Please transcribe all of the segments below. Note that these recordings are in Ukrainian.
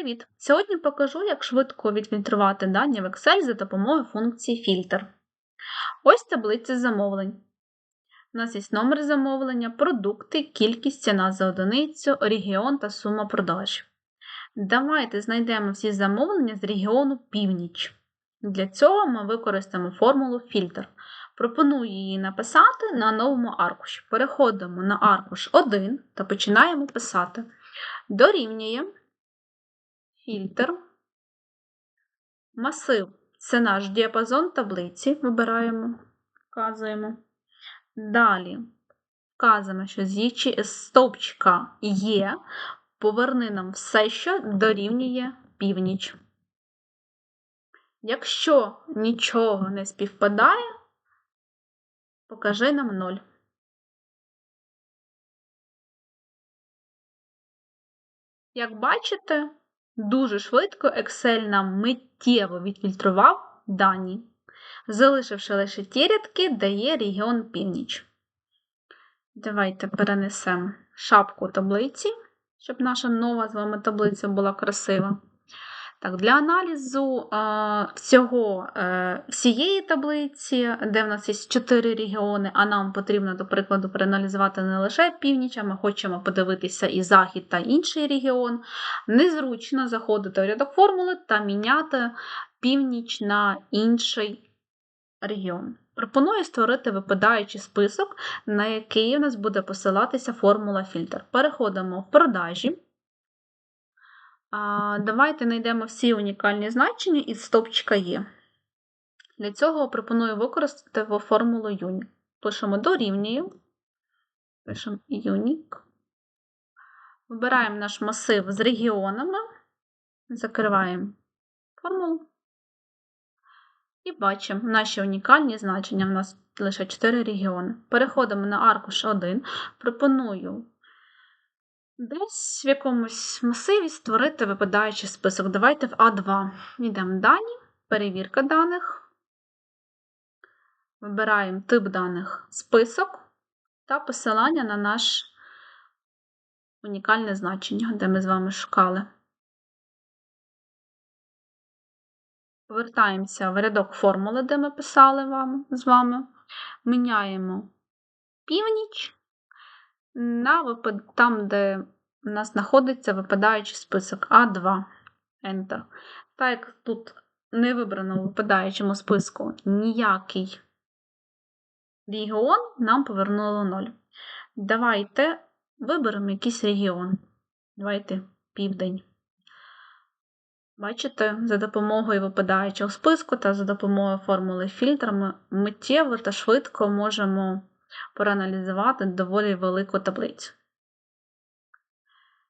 Привіт! Сьогодні покажу, як швидко відфільтрувати дані в Excel за допомогою функції фільтр. Ось таблиця замовлень. У нас є номер замовлення, продукти, кількість, ціна за одиницю, регіон та сума продаж. Давайте знайдемо всі замовлення з регіону північ. Для цього ми використаємо формулу фільтр. Пропоную її написати на новому аркуші. Переходимо на аркуш 1 та починаємо писати. Дорівнює фільтр, масив це наш діапазон таблиці. Вибираємо, вказуємо. Далі вказуємо, що з стовпчика є, поверни нам все, що дорівнює північ. Якщо нічого не співпадає, покажи нам 0. Як бачите, Дуже швидко Excel нам миттєво відфільтрував дані, залишивши лише ті рядки, де є регіон північ. Давайте перенесемо шапку таблиці, щоб наша нова з вами таблиця була красива. Так, Для аналізу а, всього, е, всієї таблиці, де в нас є 4 регіони, а нам потрібно, до прикладу, проаналізувати не лише північ, а ми хочемо подивитися і захід та інший регіон. Незручно заходити в рядок формули та міняти північ на інший регіон. Пропоную створити випадаючий список, на який у нас буде посилатися формула фільтр. Переходимо в продажі. Давайте знайдемо всі унікальні значення із стовпчика Є. Для цього пропоную використати формулу Unique. Пишемо дорівнює, пишемо Unique. Вибираємо наш масив з регіонами, закриваємо формулу. І бачимо наші унікальні значення. У нас лише 4 регіони. Переходимо на аркуш 1. Пропоную Десь в якомусь масиві створити випадаючий список. Давайте в А2 йдемо дані, перевірка даних. Вибираємо тип даних список та посилання на наш унікальне значення, де ми з вами шукали. Повертаємося в рядок формули, де ми писали вам, з вами. Міняємо північ на там, де у нас знаходиться випадаючий список А2. Enter. Так як тут не вибрано в випадаючому списку ніякий регіон, нам повернуло 0. Давайте виберемо якийсь регіон. Давайте південь. Бачите, за допомогою випадаючого списку та за допомогою формули фільтра ми миттєво та швидко можемо проаналізувати доволі велику таблицю.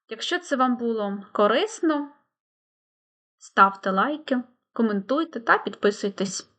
Якщо це вам було корисно, ставте лайки, коментуйте та підписуйтесь.